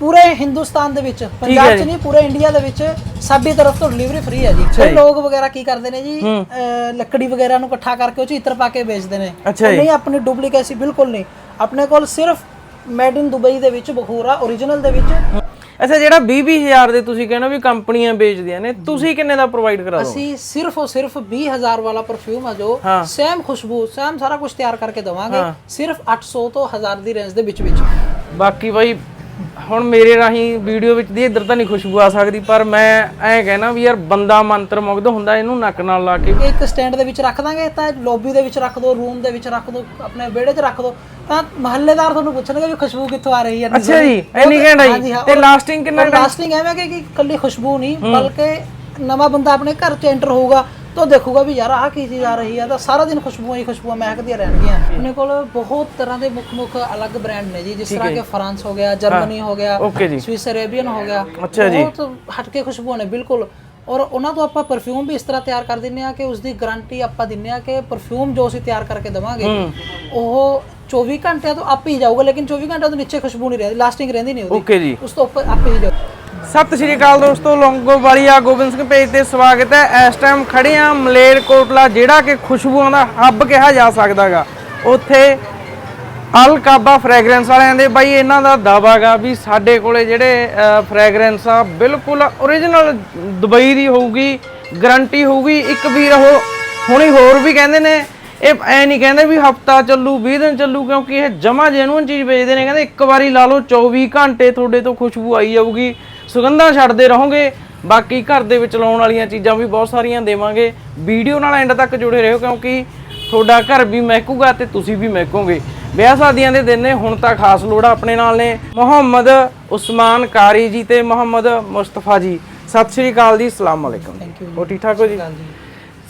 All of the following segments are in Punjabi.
ਪੂਰੇ ਹਿੰਦੁਸਤਾਨ ਦੇ ਵਿੱਚ ਪੰਜਾਬ 'ਚ ਨਹੀਂ ਪੂਰੇ ਇੰਡੀਆ ਦੇ ਵਿੱਚ ਸਾਡੀ ਤਰਫ ਤੋਂ ਡਿਲੀਵਰੀ ਫ੍ਰੀ ਹੈ ਜੀ। ਕਈ ਲੋਕ ਵਗੈਰਾ ਕੀ ਕਰਦੇ ਨੇ ਜੀ? ਲੱਕੜੀ ਵਗੈਰਾ ਨੂੰ ਇਕੱਠਾ ਕਰਕੇ ਉਹ 'ਚ ਇਤਰ ਪਾ ਕੇ ਵੇਚਦੇ ਨੇ। ਉਹ ਨਹੀਂ ਆਪਣੀ ਡੁਪਲੀਕੇਸੀ ਬਿਲਕੁਲ ਨਹੀਂ। ਆਪਣੇ ਕੋਲ ਸਿਰਫ ਮੇਡ ਇਨ ਦੁਬਈ ਦੇ ਵਿੱਚ ਬਖੂਰਾ ਓਰੀਜਨਲ ਦੇ ਵਿੱਚ। ਅੱਛਾ ਜਿਹੜਾ 20 ਹਜ਼ਾਰ ਦੇ ਤੁਸੀਂ ਕਹਿੰਦੇ ਵੀ ਕੰਪਨੀਆਂ ਵੇਚਦੀਆਂ ਨੇ ਤੁਸੀਂ ਕਿੰਨੇ ਦਾ ਪ੍ਰੋਵਾਈਡ ਕਰਾ ਦੋ ਅਸੀਂ ਸਿਰਫ ਔਰ ਸਿਰਫ 20000 ਵਾਲਾ ਪਰਫਿਊਮ ਹੈ ਜੋ ਸੇਮ ਖੁਸ਼ਬੂ ਸੇਮ ਸਾਰਾ ਕੁਝ ਤਿਆਰ ਕਰਕੇ ਦਵਾਂਗੇ ਸਿਰਫ 800 ਤੋਂ 1000 ਦੀ ਰੇਂਜ ਦੇ ਵਿੱਚ ਵਿੱਚ ਬਾਕੀ ਬਾਈ ਹੁਣ ਮੇਰੇ ਰਾਹੀਂ ਵੀਡੀਓ ਵਿੱਚ ਦੀ ਇੱਧਰ ਤਾਂ ਨਹੀਂ ਖੁਸ਼ਬੂ ਆ ਸਕਦੀ ਪਰ ਮੈਂ ਐਂ ਕਹਿਣਾ ਵੀ ਯਾਰ ਬੰਦਾ ਮੰਤਰ ਮੁਗਧ ਹੁੰਦਾ ਇਹਨੂੰ ਨੱਕ ਨਾਲ ਲਾ ਕੇ। ਇੱਕ ਸਟੈਂਡ ਦੇ ਵਿੱਚ ਰੱਖ ਦਾਂਗੇ ਤਾਂ ਲੌਬੀ ਦੇ ਵਿੱਚ ਰੱਖ ਦੋ ਰੂਮ ਦੇ ਵਿੱਚ ਰੱਖ ਦੋ ਆਪਣੇ ਵਿਹੜੇ 'ਚ ਰੱਖ ਦੋ ਤਾਂ ਮਹੱਲੇਦਾਰ ਤੁਹਾਨੂੰ ਪੁੱਛਣਗੇ ਵੀ ਖੁਸ਼ਬੂ ਕਿੱਥੋਂ ਆ ਰਹੀ ਹੈ ਅੱਛਾ ਜੀ ਇੰਨੀ ਘੈਂਟ ਜੀ। ਤੇ ਲਾਸਟਿੰਗ ਕਿੰਨਾ ਲਾਸਟਿੰਗ ਐਵੇਂ ਕਿ ਕਿ ਕੱਲੀ ਖੁਸ਼ਬੂ ਨਹੀਂ ਬਲਕਿ ਨਵਾਂ ਬੰਦਾ ਆਪਣੇ ਘਰ 'ਚ ਐਂਟਰ ਹੋਊਗਾ ਤਾਂ ਦੇਖੂਗਾ ਵੀ ਯਾਰ ਆਹ ਕੀ ਚੀਜ਼ ਆ ਰਹੀ ਹੈ ਤਾਂ ਸਾਰਾ ਦਿਨ ਖੁਸ਼ਬੂਆਂ ਹੀ ਖੁਸ਼ਬੂਆਂ ਮਹਿਕਦੀਆਂ ਰਹਿਣਗੀਆਂ। ਆਪਣੇ ਕੋਲ ਬਹੁਤ ਤਰ੍ਹਾਂ ਦੇ ਮੁੱਖ ਮੁੱਖ ਅਲੱਗ ਬ੍ਰਾਂਡ ਨੇ ਜੀ ਜਿਸ ਤਰ੍ਹਾਂ ਕਿ ਫਰਾਂਸ ਹੋ ਗਿਆ ਜਰਮਨੀ ਹੋ ਗਿਆ ਸਵਿਸ ਅਰੇਬੀਅਨ ਹੋ ਗਿਆ ਅੱਛਾ ਜੀ। ਬਹੁਤ ਹਟਕੇ ਖੁਸ਼ਬੂਆਂ ਨੇ ਬਿਲਕੁਲ। ਔਰ ਉਹਨਾਂ ਤੋਂ ਆਪਾਂ ਪਰਫਿਊਮ ਵੀ ਇਸ ਤਰ੍ਹਾਂ ਤਿਆਰ ਕਰ ਦਿੰਨੇ ਆ ਕਿ ਉਸ ਦੀ ਗਾਰੰਟੀ ਆਪਾਂ ਦਿੰਨੇ ਆ ਕਿ ਪਰਫਿਊਮ ਜੋ ਅਸੀਂ ਤਿਆਰ ਕਰਕੇ ਦਵਾਂਗੇ ਉਹ 24 ਘੰਟਿਆਂ ਤੋਂ ਆਪੇ ਹੀ ਜਾਊਗਾ ਲੇਕਿਨ 24 ਘੰਟਿਆਂ ਤੋਂ ਨੀਚੇ ਖੁਸ਼ਬੂ ਨਹੀਂ ਰਹਿੰਦੀ ਲਾਸਟਿੰਗ ਰਹਿੰਦੀ ਨਹੀਂ ਉਹਦੀ। ਉਸ ਤੋਂ ਉੱਪਰ ਆਪੇ ਹੀ ਜਾਊ ਸਤਿ ਸ਼੍ਰੀ ਅਕਾਲ ਦੋਸਤੋ, ਲੌਂਗੋਵਾਲੀਆ ਗੋਬਿੰਦ ਸਿੰਘ ਪੇਜ ਤੇ ਸਵਾਗਤ ਹੈ। ਇਸ ਟਾਈਮ ਖੜੇ ਆ ਮਲੇਰਕੋਟਲਾ ਜਿਹੜਾ ਕਿ ਖੁਸ਼ਬੂਆਂ ਦਾ ਹੱਬ ਕਿਹਾ ਜਾ ਸਕਦਾਗਾ। ਉੱਥੇ ਅਲ ਕਾਬਾ ਫ੍ਰੈਗਰੈਂਸ ਵਾਲਿਆਂ ਦੇ ਬਾਈ ਇਹਨਾਂ ਦਾ ਦਾਵਾਗਾ ਵੀ ਸਾਡੇ ਕੋਲੇ ਜਿਹੜੇ ਫ੍ਰੈਗਰੈਂਸ ਆ, ਬਿਲਕੁਲ ਓਰੀਜਨਲ ਦੁਬਈ ਦੀ ਹੋਊਗੀ ਗਾਰੰਟੀ ਹੋਊਗੀ, ਇੱਕ ਵੀਰ ਉਹ ਹੁਣੀ ਹੋਰ ਵੀ ਕਹਿੰਦੇ ਨੇ, ਇਹ ਐ ਨਹੀਂ ਕਹਿੰਦੇ ਵੀ ਹਫਤਾ ਚੱਲੂ 20 ਦਿਨ ਚੱਲੂ, ਕਿਉਂਕਿ ਇਹ ਜਮਾ ਜੈਨੂਨ ਚੀਜ਼ ਵੇਚਦੇ ਨੇ। ਕਹਿੰਦੇ ਇੱਕ ਵਾਰੀ ਲਾ ਲਓ 24 ਘੰਟੇ ਤੁਹਾਡੇ ਤੋਂ ਖੁਸ਼ਬੂ ਆਈ ਜਾਊਗੀ। ਸੁਗੰਧਾਂ ਛੱਡਦੇ ਰਹੋਗੇ। ਬਾਕੀ ਘਰ ਦੇ ਵਿੱਚ ਲਾਉਣ ਵਾਲੀਆਂ ਚੀਜ਼ਾਂ ਵੀ ਬਹੁਤ ਸਾਰੀਆਂ ਦੇਵਾਂਗੇ। ਵੀਡੀਓ ਨਾਲ ਐਂਡ ਤੱਕ ਜੁੜੇ ਰਹੋ ਕਿਉਂਕਿ ਤੁਹਾਡਾ ਘਰ ਵੀ ਮਹਿਕੂਗਾ ਤੇ ਤੁਸੀਂ ਵੀ ਮਹਿਕੋਗੇ। ਵਿਆਹ ਸ਼ਾਦੀਆਂ ਦੇ ਦਿਨ ਨੇ ਹੁਣ ਤਾਂ ਖਾਸ ਲੋੜਾ ਆਪਣੇ ਨਾਲ ਨੇ। ਮੁਹੰਮਦ ਉਸਮਾਨ ਕਾਰੀ ਜੀ ਤੇ ਮੁਹੰਮਦ ਮੁਸਤਫਾ ਜੀ। ਸਤਿ ਸ਼੍ਰੀ ਅਕਾਲ ਜੀ ਅਸਲਾਮ ਯੂ ਹੋ ਠੀਕ ਠਾਕ ਹੋ ਜੀ।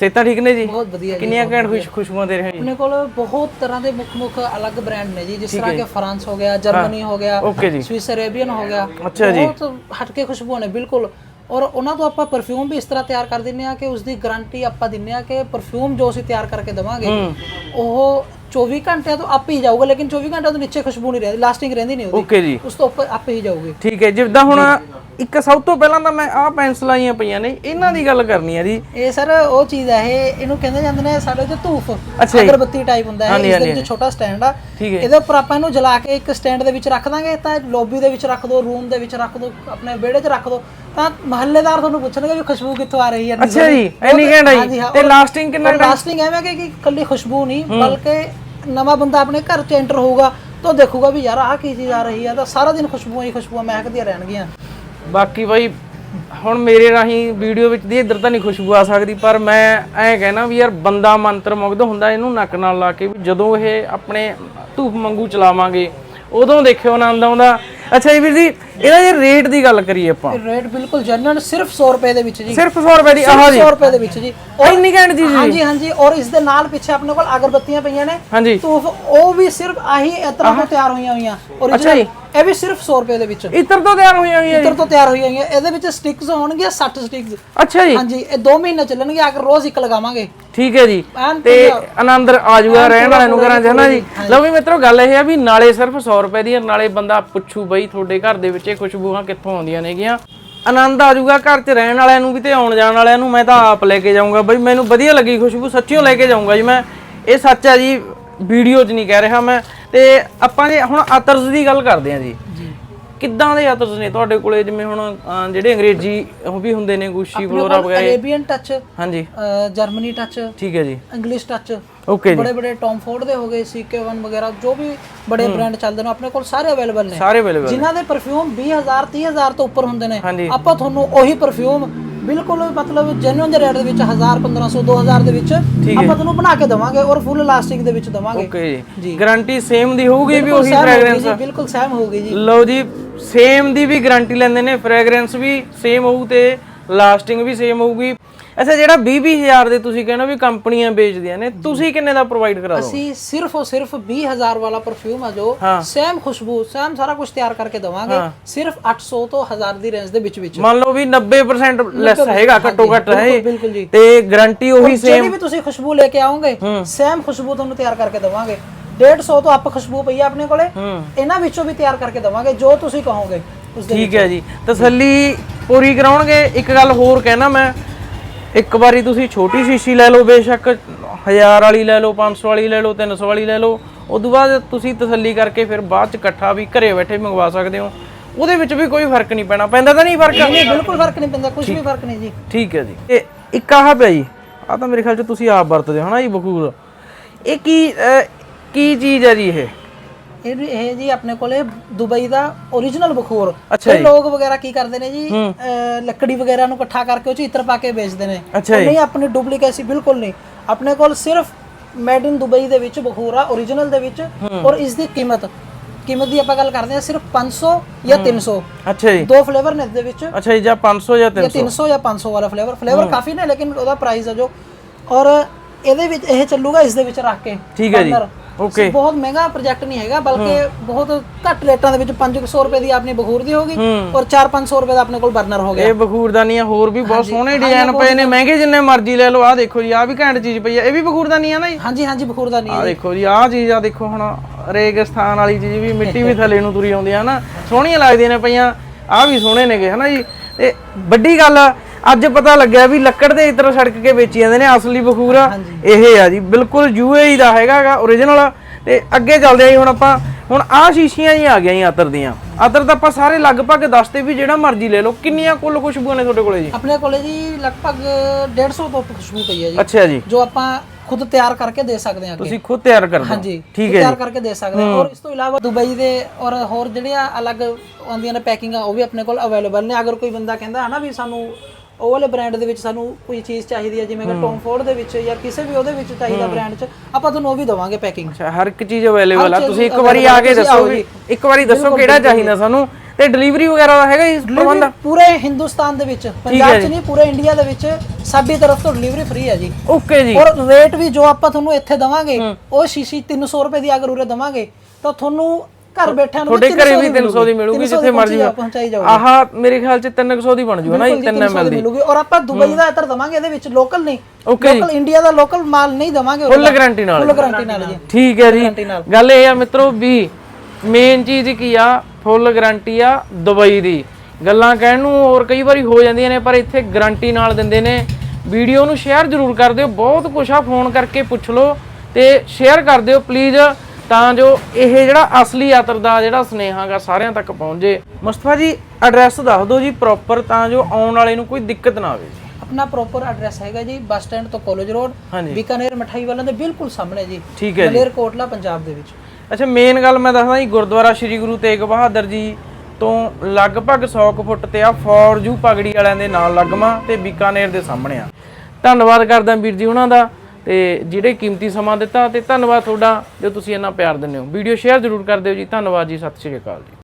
ਸਿਹਤਾਂ ਠੀਕ ਨੇ ਜੀ? ਬਹੁਤ ਵਧੀਆ ਜੀ ਕਿੰਨੀਆਂ ਘੈਂਟ ਖੁਸ਼ ਖੁਸ਼ਬੂਆਂ ਦੇ ਰਹੇ ਜੀ? ਆਪਣੇ ਕੋਲ ਬਹੁਤ ਤਰ੍ਹਾਂ ਦੇ ਮੁੱਖ ਮੁੱਖ ਅਲੱਗ ਬ੍ਰਾਂਡ ਨੇ ਜੀ ਜਿਸ ਤਰ੍ਹਾਂ ਕਿ ਫਰਾਂਸ ਹੋ ਗਿਆ ਜਰਮਨੀ ਹੋ। ਗਿਆ ਓਕੇ ਜੀ। ਸਵਿਸ ਅਰੇਬੀਅਨ ਹੋ ਗਿਆ। ਅੱਛਾ ਜੀ। ਬਹੁਤ ਹਟਕੇ ਖੁਸ਼ਬੂਆਂ ਨੇ ਬਿਲਕੁਲ। ਔਰ ਉਹਨਾਂ ਤੋਂ ਆਪਾਂ ਪਰਫਿਊਮ ਵੀ ਇਸ ਤਰ੍ਹਾਂ ਤਿਆਰ ਕਰ ਦਿੰਨੇ ਆ ਕਿ ਉਸ ਦੀ ਗਾਰੰਟੀ ਆਪਾਂ ਦਿੰਨੇ ਆ ਕਿ ਪਰਫਿਊਮ ਜੋ ਅਸੀਂ ਤਿਆਰ ਕਰਕੇ ਦਵਾਂਗੇ ਉਹ 24 ਘੰਟਿਆਂ ਤੋਂ ਆਪੇ ਹੀ ਜਾਊਗਾ ਲੇਕਿਨ 24 ਘੰਟਿਆਂ ਤੋਂ ਨੀਚੇ ਖੁਸ਼ਬੂ ਨਹੀਂ ਰਹਿੰਦੀ ਲਾਸਟਿੰਗ ਰਹਿੰਦੀ ਨਹੀਂ ਉਹਦੀ। ਓਕੇ ਜੀ। ਉਸ ਤੋਂ ਉੱਪਰ ਆਪੇ ਹੀ ਜਾਊਗੀ। ਠੀਕ ਹੈ ਜਿੱਦਾਂ ਹੁਣ ਇੱਕ ਸਭ ਤੋਂ ਪਹਿਲਾਂ ਤਾਂ ਮੈਂ ਆਹ ਪੈਨਸਲਾਂ ਆਈਆਂ ਪਈਆਂ ਨੇ ਇਹਨਾਂ ਦੀ ਗੱਲ ਕਰਨੀ ਆ ਜੀ। ਇਹ ਸਰ ਉਹ ਚੀਜ਼ ਹੈ ਇਹ ਇਹਨੂੰ ਕਹਿੰਦੇ ਜਾਂਦੇ ਨੇ ਸਾਡੇ ਚ ਧੂਫ ਅੱਛਾ ਜੀ। ਅਗਰਬੱਤੀ ਟਾਈਪ ਹੁੰਦਾ ਹੈ ਇਸ ਦੇ ਵਿੱਚ ਛੋਟਾ ਸਟੈਂਡ ਆ। ਠੀਕ ਹੈ। ਇਹਦੇ ਉੱਪਰ ਆਪਾਂ ਇਹਨੂੰ ਜਲਾ ਕੇ ਇੱਕ ਸਟੈਂਡ ਦੇ ਵਿੱਚ ਰੱਖ ਦਾਂਗੇ ਤਾਂ ਲੌਬੀ ਦੇ ਵਿੱਚ ਰੱਖ ਦੋ ਰੂਮ ਦੇ ਵਿੱਚ ਰੱਖ ਦੋ ਆਪਣੇ ਵਿਹੜੇ 'ਚ ਰੱਖ ਦੋ ਤਾਂ ਮਹੱਲੇਦਾਰ ਤੁਹਾਨੂੰ ਪੁੱਛਣਗੇ ਵੀ ਖੁਸ਼ਬੂ ਕਿੱਥੋਂ ਆ ਰਹੀ ਹੈ ਅੱਛਾ ਜੀ ਇੰਨੀ ਘੈਂਟ ਹਾਂਜੀ, ਜੀ ਤੇ ਲਾਸਟਿੰਗ ਕਿੰਨਾ ਲਾਸਟਿੰਗ ਐਵੇਂ ਕਿ ਕਿ ਕੱਲੀ ਖੁਸ਼ਬੂ ਨਹੀਂ ਬਲਕਿ ਨਵਾਂ ਬੰਦਾ ਆਪਣੇ ਘਰ 'ਚ ਐਂਟਰ ਹੋਊਗਾ ਤਾਂ ਦੇਖੂਗਾ ਵੀ ਯਾਰ ਆਹ ਕੀ ਚੀਜ਼ ਆ ਰਹੀ ਹੈ ਤਾਂ ਸਾਰਾ ਦਿਨ ਖੁਸ਼ਬੂਆਂ ਹੀ ਖੁਸ਼ਬੂਆਂ ਮਹਿਕਦੀਆਂ ਰਹਿਣਗੀਆਂ। ਬਾਕੀ ਬਾਈ, ਹੁਣ ਮੇਰੇ ਰਾਹੀਂ ਵੀਡੀਓ ਵਿੱਚ ਦੀ ਇੱਧਰ ਤਾਂ ਨਹੀਂ ਖੁਸ਼ਬੂ ਆ ਸਕਦੀ, ਪਰ ਮੈਂ ਐਂ ਕਹਿਣਾ ਵੀ ਯਾਰ ਬੰਦਾ ਮੰਤਰ ਮੁਗਧ ਹੁੰਦਾ, ਇਹਨੂੰ ਨੱਕ ਨਾਲ ਲਾ ਕੇ ਵੀ ਜਦੋਂ ਇਹ ਆਪਣੇ ਧੂਪ ਮੰਗੂ ਚਲਾਵਾਂਗੇ, ਉਦੋਂ ਦੇਖਿਓ ਆਨੰਦ ਆਉਂਦਾ। ਅੱਛਾ ਜੀ ਵੀਰ ਜੀ ਇਹਦਾ ਜੇ ਰੇਟ ਦੀ ਗੱਲ ਕਰੀਏ ਆਪਾਂ। ਰੇਟ ਬਿਲਕੁਲ ਜਨਰਲ ਸਿਰਫ 100 ਰੁਪਏ ਦੇ ਵਿੱਚ ਜੀ। ਸਿਰਫ 100 ਰੁਪਏ ਦੀ ਆਹ ਜੀ। 100 ਰੁਪਏ ਦੇ ਵਿੱਚ ਜੀ। ਉਹ ਇੰਨੀ ਘੈਂਟ ਚੀਜ਼ ਜੀ। ਹਾਂਜੀ ਹਾਂਜੀ ਔਰ ਇਸ ਦੇ ਨਾਲ ਪਿੱਛੇ ਆਪਣੇ ਕੋਲ ਅਗਰਬੱਤੀਆਂ ਪਈਆਂ ਨੇ। ਹਾਂਜੀ। ਧੂਫ ਉਹ ਵੀ ਸਿਰਫ ਆਹੀ ਇਤਰਾਂ ਤੋਂ ਤਿਆਰ ਹੋਈਆਂ ਹੋਈਆਂ। Original ਜੀ। ਇਹ ਵੀ ਸਿਰਫ 100 ਰੁਪਏ ਦੇ ਵਿੱਚ। ਇਤਰ ਤੋਂ ਤਿਆਰ ਹੋਈਆਂ ਹੋਈਆਂ ਇਤਰ ਤੋਂ ਤਿਆਰ ਹੋਈਆਂ ਹੋਈਆਂ। ਇਹਦੇ ਵਿੱਚ ਸਟਿਕਸ ਹੋਣਗੀਆਂ 60 ਸਟਿਕਸ ਅੱਛਾ ਜੀ। ਹਾਂਜੀ ਇਹ 2 ਮਹੀਨੇ ਚੱਲਣਗੇ ਕੇ ਰੋਜ਼ ਇੱਕ ਲਗਾਵਾਂਗੇ। ਠੀਕ ਹੈ ਜੀ। ਤੇ ਆਨੰਦ ਆ ਜਾਊਗਾ ਰਹਿਣ ਵਾਲਿਆਂ ਨੂੰ ਕਰਾਂ ਹੈ ਨਾ ਜੀ? ਲਓ ਵੀ ਮਿੱਤਰੋ ਗੱਲ ਇਹ ਹੈ ਵੀ ਨਾਲੇ ਸਿਰਫ 100 ਰੁਪਏ ਦੀ ਹੈ, ਨਾਲੇ ਬੰਦਾ ਪੁੱਛੂ ਬਈ ਤੁਹਾਡੇ ਘਰ ਦੇ ਵਿੱਚ ਇਹ ਖੁਸ਼ਬੂਆਂ ਕਿੱਥੋਂ ਆਉਂਦੀਆਂ ਨੇਗੀਆਂ। ਆਨੰਦ ਆ ਜਾਊਗਾ ਘਰ 'ਚ ਰਹਿਣ ਵਾਲਿਆਂ ਨੂੰ ਵੀ ਤੇ ਆਉਣ ਜਾਣ ਵਾਲਿਆਂ ਨੂੰ ਮੈਂ ਤਾਂ ਆਪ ਲੈ ਕੇ ਜਾਊਂਗਾ। ਬਈ ਮੈਨੂੰ ਵਧੀਆ ਲੱਗੀ ਖੁਸ਼ਬੂ ਸੱਚੀਓ ਲੈ ਕੇ ਜਾਊਂਗਾ ਜੀ ਮੈਂ। ਇਹ ਸੱਚ ਹੈ ਜੀ ਵੀਡੀਓ 'ਚ ਨਹੀਂ ਕਹਿ ਰਿਹਾ ਮੈਂ। ਤੇ ਆਪਾਂ ਜੇ ਹੁਣ ਅਤਰਸ ਦੀ ਗੱਲ ਕਰਦੇ ਹਾਂ ਜੀ। ਕਿੱਦਾਂ ਦੇ ਅਤਰਸ ਨੇ ਤੁਹਾਡੇ ਕੋਲੇ? ਜਿਵੇਂ ਹੁਣ ਅਹ, ਜਿਹੜੇ ਅੰਗਰੇਜ਼ੀ ਉਹ ਵੀ ਹੁੰਦੇ ਨੇ ਗੁੱਸ਼ੀ ਫਲੋਰਾ ਵਗੈਰਾ। ਅਰੇਬੀਅਨ ਟੱਚ ਹਾਂਜੀ। ਜਰਮਨੀ ਟੱਚ ਠੀਕ ਹੈ ਜੀ। ਇੰਗਲਿਸ਼ ਟੱਚ ਓਕੇ ਜੀ। ਬੜੇ ਬੜੇ ਟੌਮ ਫੋਰਡ ਦੇ ਹੋ ਗਏ CK1 ਵਗੈਰਾ ਜੋ ਵੀ ਬੜੇ ਬ੍ਰਾਂਡ ਚੱਲਦੇ ਨੇ ਆਪਣੇ ਕੋਲ ਸਾਰੇ ਅਵੇਲੇਬਲ ਨੇ। ਸਾਰੇ ਅਵੇਲੇਬਲ ਜਿਨ੍ਹਾਂ ਦੇ ਪਰਫਿਊਮ 20000 30000 ਤੋਂ ਉੱਪਰ ਹੁੰਦੇ ਨੇ ਹਾਂਜੀ। ਆਪਾਂ ਤੁਹਾਨੂੰ ਉਹੀ ਪਰਫਿਊਮ ਬਿਲਕੁਲ ਮਤਲਬ ਜੈਨੂਇਨ ਦੇ ਰੇਟ ਦੇ ਵਿੱਚ 1000 1500 2000 ਦੇ ਵਿੱਚ ਆਪਾਂ ਤੁਹਾਨੂੰ ਬਣਾ ਕੇ ਦਵਾਂਗੇ ਔਰ ਫੁੱਲ ਲਾਸਟਿਕ ਦੇ ਵਿੱਚ ਦਵਾਂਗੇ। ਓਕੇ ਜੀ। ਗਾਰੰਟੀ ਸੇਮ ਦੀ ਹੋਊਗੀ ਵੀ ਉਹੀ ਫ੍ਰੈਗਰੈਂਸ ਜੀ ਬਿਲਕੁਲ ਸੈਮ ਹੋਊਗੀ ਜੀ। ਲਓ ਜੀ ਸੇਮ ਦੀ ਵੀ ਗਾਰੰਟੀ ਲੈਂਦੇ ਨੇ ਫ੍ਰੈਗਰੈਂਸ ਵੀ ਸੇਮ ਹੋਊ ਤੇ ਲਾਸਟਿੰਗ ਵੀ ਸੇਮ ਹੋਊਗੀ। ਅੱਛਾ ਜਿਹੜਾ 20 ਹਜ਼ਾਰ ਦੇ ਤੁਸੀਂ ਕਹਿੰਦੇ ਹੋ ਵੀ ਕੰਪਨੀਆਂ ਵੇਚਦੀਆਂ ਨੇ ਤੁਸੀਂ ਕਿੰਨੇ ਦਾ ਪ੍ਰੋਵਾਈਡ ਕਰਾ ਦੋ ਅਸੀਂ ਸਿਰਫ ਔਰ ਸਿਰਫ 20000 ਵਾਲਾ ਪਰਫਿਊਮ ਆ ਜੋ ਸੇਮ ਖੁਸ਼ਬੂ ਸੇਮ ਸਾਰਾ ਕੁਝ ਤਿਆਰ ਕਰਕੇ ਦਵਾਂਗੇ। ਸਿਰਫ 800 ਤੋਂ 1000 ਦੀ ਰੇਂਜ ਦੇ ਵਿੱਚ ਵਿੱਚ। ਮੰਨ ਲਓ ਵੀ 90% ਲੈਸ ਹੈਗਾ ਘੱਟੋ ਘੱਟ ਹੈ ਬਿਲਕੁਲ ਜੀ। ਤੇ ਗਾਰੰਟੀ ਉਹੀ ਜਿਹੜੀ ਵੀ ਤੁਸੀਂ ਖੁਸ਼ਬੂ ਲੈ ਕੇ ਆਓਗੇ ਸੇਮ ਖੁਸ਼ਬੂ ਤੁਹਾਨੂੰ ਤਿਆਰ ਕਰਕੇ ਦਵਾਂਗੇ। 150 ਤੋਂ ਅੱਪ ਖੁਸ਼ਬੂ ਪਈ ਆ ਆਪਣੇ ਕੋਲੇ। ਇਹਨਾਂ ਵਿੱਚੋਂ ਵੀ ਤਿਆਰ ਕਰਕੇ ਦਵਾਂਗੇ ਜੋ ਤੁਸੀਂ ਕਹੋਗੇ ਠੀਕ ਹੈ ਜੀ। ਤਸੱਲੀ ਪੂਰੀ ਕਰਾਉਣਗੇ। ਇੱਕ ਗੱਲ ਹੋਰ ਕਹਿਣਾ ਮੈਂ ਇੱਕ ਵਾਰੀ ਤੁਸੀਂ ਛੋਟੀ ਸ਼ੀਸ਼ੀ ਲੈ ਲਓ ਬੇਸ਼ੱਕ 1000 ਵਾਲੀ ਲੈ ਲਓ 500 ਵਾਲੀ ਲੈ ਲਓ 300 ਵਾਲੀ ਲੈ ਲਓ। ਉਦੋਂ ਬਾਅਦ ਤੁਸੀਂ ਤਸੱਲੀ ਕਰਕੇ ਫਿਰ ਬਾਅਦ ਚ ਇਕੱਠਾ ਵੀ ਘਰੇ ਬੈਠੇ ਮੰਗਵਾ ਸਕਦੇ ਹੋ। ਉਹਦੇ ਵਿੱਚ ਵੀ ਕੋਈ ਫ਼ਰਕ ਨਹੀਂ ਪੈਣਾ। ਪੈਂਦਾ ਤਾਂ ਨਹੀਂ ਫ਼ਰਕ? ਨਹੀਂ ਬਿਲਕੁਲ ਫ਼ਰਕ ਨਹੀਂ ਪੈਂਦਾ। ਕੁਝ ਵੀ ਫ਼ਰਕ ਨਹੀਂ ਜੀ। ਠੀਕ ਹੈ ਜੀ। ਇਹ ਇੱਕ ਆਹ ਪਿਆ ਜੀ। ਆ ਤਾਂ ਮੇਰੇ ਖਿਆਲ ਚ ਤੁਸੀਂ ਆਪ ਵਰਤਦੇ ਹੋ ਹਨਾ ਜੀ ਬਖੂਰ ਇਹ ਕੀ ਕੀ ਚੀਜ਼ ਹੈ ਜੀ ਇਹ? ਇਹ ਵੀ- ਇਹ ਜੀ ਆਪਣੇ ਕੋਲੇ ਦੁਬਈ ਦਾ origignal ਬਖੂਰ। ਅੱਛਾ ਕਈ ਲੋਕ ਵਗੈਰਾ ਕੀ ਕਰਦੇ ਨੇ ਜੀ? ਅਹ, ਲੱਕੜੀ ਵਗੈਰਾ ਨੂੰ ਇਕੱਠਾ ਕਰਕੇ ਉਹ ਚ ਇਤਰ ਪਾ ਕੇ ਵੇਚਦੇ ਨੇ। ਅੱਛਾ ਨਹੀਂ ਆਪਣੀ ਡੁਪਲੀਕੇਸੀ ਬਿਲਕੁਲ ਨਹੀਂ। ਆਪਣੇ ਕੋਲ ਸਿਰਫ ਮੇਡ ਇਨ ਦੁਬਈ ਦੇ ਵਿੱਚ ਬਖੂਰ ਆ origignal ਦੇ ਵਿੱਚ। ਔਰ ਇਸ ਦੀ ਕੀਮਤ ਕੀਮਤ ਦੀ ਆਪਾਂ ਗੱਲ ਕਰਦੇ ਹਾਂ ਸਿਰਫ 500 ਜਾਂ 300 ਅੱਛਾ ਜੀ। ਦੋ ਫਲੇਵਰ ਨੇ ਇਸ ਦੇ ਵਿੱਚ। ਅੱਛਾ ਜੀ ਜਾਂ 500 ਜਾਂ 300 ਜਾਂ 300 ਜਾਂ 500 ਵਾਲਾ ਫਲੇਵਰ ਫਲੇਵਰ ਕਾਫੀ ਨੇ ਲੇਕਿਨ ਉਹਦਾ ਪ੍ਰਾਈਸ ਹੈ ਜੋ। ਔਰ ਇਹਦੇ ਵਿੱਚ ਇਹ ਚੱਲੂਗਾ ਇਸ ਦੇ ਵਿੱਚ ਰੱਖ ਕੇ। ਠੀਕ ਹੈ ਜੀ। ਓਕੇ ਬਹੁਤ ਮਹਿੰਗਾ ਪ੍ਰੋਜੈਕਟ ਨਹੀਂ ਹੈਗਾ ਬਲਕਿ ਬਹੁਤ ਘੱਟ ਰੇਟਾਂ ਦੇ ਵਿੱਚ 500 ਰੁਪਏ ਦੀ ਆਪਣੀ ਬਖੂਰ ਦੀ ਹੋਗੀ ਔਰ 4-500 ਰੁਪਏ ਦਾ ਆਪਣੇ ਕੋਲ ਬਰਨਰ ਹੋ ਗਿਆ। ਇਹ ਬਖੂਰਦਾਨੀਆਂ ਹੋਰ ਵੀ ਬਹੁਤ ਸੋਹਣੇ ਡਿਜ਼ਾਈਨ ਪਏ ਨੇ ਮਹਿੰਗੇ ਜਿੰਨੇ ਮਰਜ਼ੀ ਲੈ ਲਓ ਆਹ ਦੇਖੋ ਜੀ ਆਹ ਵੀ ਘੈਂਟ ਚੀਜ਼ ਪਈ ਆ ਇਹ ਵੀ ਬਖੂਰਦਾਨੀ ਆ ਨਾ ਜੀ? ਹਾਂਜੀ ਹਾਂਜੀ ਬਖੂਰ ਦਾ ਨਹੀਂ ਆਹ ਦੇਖੋ ਜੀ ਆਹ ਚੀਜ਼ ਆ ਦੇਖੋ ਹੁਣ ਰੇਗਿਸਤਾਨ ਵਾਲੀ ਚੀਜ਼ ਵੀ ਮਿੱਟੀ ਵੀ ਥੱਲੇ ਨੂੰ ਤੁਰੀ ਆਉਂਦੀ ਆ ਨਾ ਸੋਹਣੀਆਂ ਲੱਗਦੀਆਂ ਨੇ ਪਈਆਂ ਆਹ ਵੀ ਸੋਹਣੇ ਨੇਗੇ ਹਨਾ ਜੀ? ਤੇ ਵੱਡੀ ਗੱਲ ਆ, ਅੱਜ ਪਤਾ ਲੱਗਿਆ ਵੀ ਲੱਕੜ ਦੇ ਇਤਰ ਸੜਕ ਕੇ ਵੇਚੀ ਜਾਂਦੇ ਨੇ ਅਸਲੀ ਬਖੂਰ ਇਹ ਆ ਜੀ ਬਿਲਕੁਲ ਯੂਏਈ ਦਾ ਹੈਗਾਗਾ origignal ਤੇ ਅੱਗੇ ਚੱਲਦੇ ਆ ਜੀ ਹੁਣ ਆਪਾਂ ਹੁਣ ਆਹ ਸ਼ੀਸ਼ੀਆਂ ਹੀ ਆ ਗਈਆਂ ਜੀ ਅਤਰ ਦੀਆਂ। ਅਤਰ ਤਾਂ ਆਪਾਂ ਸਾਰੇ ਲਗਭਗ ਦੱਸਦੇ ਵੀ ਜਿਹੜਾ ਮਰਜ਼ੀ ਲੈ ਲਓ ਕਿੰਨੀਆਂ ਕੁੱਲ ਖੁਸ਼ਬੂਆਂ ਨੇ ਤੁਹਾਡੇ ਕੋਲੇ ਜੀ? ਆਪਣੇ ਕੋਲੇ ਜੀ ਲਗਭਗ 150 ਤੋਂ ਉੱਪਰ ਖੁਸ਼ਬੂ ਪਈ ਹੈ ਜੀ। ਅੱਛਾ ਜੀ। ਜੋ ਆਪਾਂ ਖੁਦ ਤਿਆਰ ਕਰਕੇ ਦੇ ਸਕਦੇ ਹਾਂ ਅੱਗੇ। ਤੁਸੀਂ ਖੁਦ ਤਿਆਰ ਕਰਦੇ ਹੋ? ਹਾਂਜੀ ਠੀਕ ਹੈ ਤਿਆਰ ਕਰਕੇ ਦੇ ਸਕਦੇ ਹਾਂ। ਔਰ ਇਸ ਤੋਂ ਇਲਾਵਾ ਦੁਬਈ ਦੇ ਔਰ ਹੋਰ ਜਿਹੜੀਆਂ ਅਲੱਗ ਆਉਂਦੀਆਂ ਨੇ ਪੈਕਿੰਗਾਂ ਉਹ ਵੀ ਆਪਣੇ ਕੋਲ ਅਵੇਲੇਬਲ ਨੇ। ਅਗਰ ਕੋਈ ਬੰਦਾ ਕਹਿੰਦਾ ਹੈ ਨਾ ਵੀ ਸਾਨੂੰ ਉਹ ਵਾਲੇ ਬ੍ਰਾਂਡ ਦੇ ਵਿੱਚ ਸਾਨੂੰ ਕੋਈ ਚੀਜ਼ ਚਾਹੀਦੀ ਹੈ ਜਿਵੇਂ ਕਿ ਟੌਮ ਫੋਰਡ ਦੇ ਵਿੱਚ ਜਾਂ ਕਿਸੇ ਵੀ ਉਹਦੇ ਵਿੱਚ ਚਾਹੀਦਾ ਬ੍ਰਾਂਡ 'ਚ ਆਪਾਂ ਤੁਹਾਨੂੰ ਉਹ ਵੀ ਦਵਾਂਗੇ ਪੈਕਿੰਗ ਅੱਛਾ ਹਰ ਇੱਕ ਚੀਜ਼ ਅਵੇਲੇਬਲ ਆ। ਤੁਸੀਂ ਇੱਕ ਵਾਰੀ ਆ ਕੇ ਦੱਸੋ ਵੀ ਇੱਕ ਵਾਰੀ ਦੱਸੋ ਕਿਹੜਾ ਚਾਹੀਦਾ ਸਾਨੂੰ। ਤੇ ਡਿਲੀਵਰੀ ਵਗੈਰਾ ਦਾ ਹੈਗਾ ਜੀ ਪ੍ਰਬੰਧ? ਪੂਰੇ ਹਿੰਦੁਸਤਾਨ ਦੇ ਵਿੱਚ ਪੰਜਾਬ 'ਚ ਨਹੀਂ ਪੂਰੇ ਇੰਡੀਆ ਦੇ ਵਿੱਚ ਸਾਡੀ ਤਰਫ ਤੋਂ ਡਿਲੀਵਰੀ ਫ੍ਰੀ ਹੈ ਜੀ। ਓਕੇ ਜੀ। ਔਰ ਰੇਟ ਵੀ ਜੋ ਆਪਾਂ ਤੁਹਾਨੂੰ ਇੱਥੇ ਦਵਾਂਗੇ ਉਹ ਸ਼ੀਸ਼ੀ 300 ਰੁਪਏ ਦੀ ਅਗਰ ਉਰੇ ਦਵਾਂਗੇ ਤਾਂ ਤੁਹਾਨੂੰ ਘਰ ਬੈਠਿਆਂ ਨੂੰ ਤੁਹਾਡੇ ਘਰੇ ਵੀ 300 ਦੀ ਮਿਲੂਗੀ ਜਿੱਥੇ ਮਰਜ਼ੀ ਆਹ ਮੇਰੇ ਖਿਆਲ ਚ 300 ਦੀ ਬਣ ਜੂ ਨਾ ਜੀ? 3 300 ਦੀ ਮਿਲੂਗੀ। ਔਰ ਆਪਾਂ ਦੁਬਈ ਦਾ ਇਤਰ ਦਵਾਂਗੇ ਇਹਦੇ ਵਿੱਚ ਲੋਕਲ ਨਹੀਂ। ਲੋਕਲ ਇੰਡੀਆ ਦਾ ਲੋਕਲ ਮਾਲ ਨਹੀਂ ਦਵਾਂਗੇ ਫੁੱਲ ਗਾਰੰਟੀ ਨਾਲ। ਫੁੱਲ ਗਾਰੰਟੀ ਨਾਲ ਜੀ। ਠੀਕ ਹੈ ਜੀ। ਗੱਲ ਇਹ ਆ ਮਿੱਤਰੋ ਵੀ ਮੇਨ ਚੀਜ਼ ਕੀ ਆ? ਫੁੱਲ ਗਾਰੰਟੀ ਆ ਦੁਬਈ ਦੀ। ਗੱਲਾਂ ਕਹਿਣ ਨੂੰ ਹੋਰ ਕਈ ਵਾਰੀ ਹੋ ਜਾਂਦੀਆਂ ਨੇ ਪਰ ਇੱਥੇ ਗਾਰੰਟੀ ਨਾਲ ਦਿੰਦੇ ਨੇ। ਵੀਡੀਓ ਨੂੰ ਸ਼ੇਅਰ ਜ਼ਰੂਰ ਕਰ ਦਿਓ। ਬਹੁਤ ਕੁਛ ਆ ਫੋਨ ਕਰਕੇ ਪੁੱਛ ਲਓ ਤੇ ਸ਼ੇਅਰ ਕਰ ਦਿਓ। ਪਲੀਜ਼ ਤਾਂ ਜੋ ਇਹ ਜਿਹੜਾ ਅਸਲੀ ਆਤਰ ਦਾ ਜਿਹੜਾ ਸੁਨੇਹਾਗਾ ਸਾਰਿਆਂ ਤੱਕ ਪਹੁੰਚ। ਮੁਸਤਫਾ ਜੀ ਐਡਰੈਸ ਦੱਸ ਦਿਓ ਜੀ ਪ੍ਰੋਪਰ ਤਾਂ ਜੋ ਆਉਣ ਵਾਲੇ ਨੂੰ ਕੋਈ ਦਿੱਕਤ ਨਾ ਆਵੇ ਜੀ। ਆਪਣਾ ਪ੍ਰੋਪਰ ਐਡਰੈਸ ਹੈਗਾ ਜੀ ਬੱਸ ਸਟੈਂਡ ਤੋਂ ਕਾਲਜ ਰੋਡ। ਬੀਕਾਨੇਰ ਮਠਾਈ ਵਾਲਿਆਂ ਦੇ ਬਿਲਕੁਲ ਸਾਹਮਣੇ ਜੀ ਠੀਕ ਹੈ ਜੀ। ਮਲੇਰ ਕੋਟਲਾ ਪੰਜਾਬ ਦੇ ਵਿੱਚ। ਅੱਛਾ ਮੇਨ ਗੱਲ ਮੈਂ ਦੱਸਦਾ ਜੀ ਗੁਰਦੁਆਰਾ ਸ੍ਰੀ ਗੁਰੂ ਤੇਗ ਬਹਾਦਰ ਜੀ ਤੋਂ ਲਗਭਗ 100 ਕੁ ਫੁੱਟ ਤੇ ਆ ਫੌਰਜੂ ਪਗੜੀ ਵਾਲਿਆਂ ਦੇ ਨਾਲ ਲੱਗਮਾ ਤੇ ਬੀਕਾਨੇਰ ਦੇ ਸਾਹਮਣੇ ਆ। ਧੰਨਵਾਦ ਕਰਦਾ ਵੀਰ ਜੀ ਉਹਨਾਂ ਦਾ। ਤੇ ਜਿਹੜੇ ਕੀਮਤੀ ਸਮਾਂ ਦਿੱਤਾ ਤੇ ਧੰਨਵਾਦ ਤੁਹਾਡਾ ਜੋ ਤੁਸੀਂ ਇੰਨਾ ਪਿਆਰ ਦਿੰਦੇ ਹੋ। ਵੀਡੀਓ ਸ਼ੇਅਰ ਜ਼ਰੂਰ ਕਰ ਦਿਓ ਜੀ। ਧੰਨਵਾਦ ਜੀ। ਸਤਿ ਸ਼੍ਰੀ ਅਕਾਲ ਜੀ।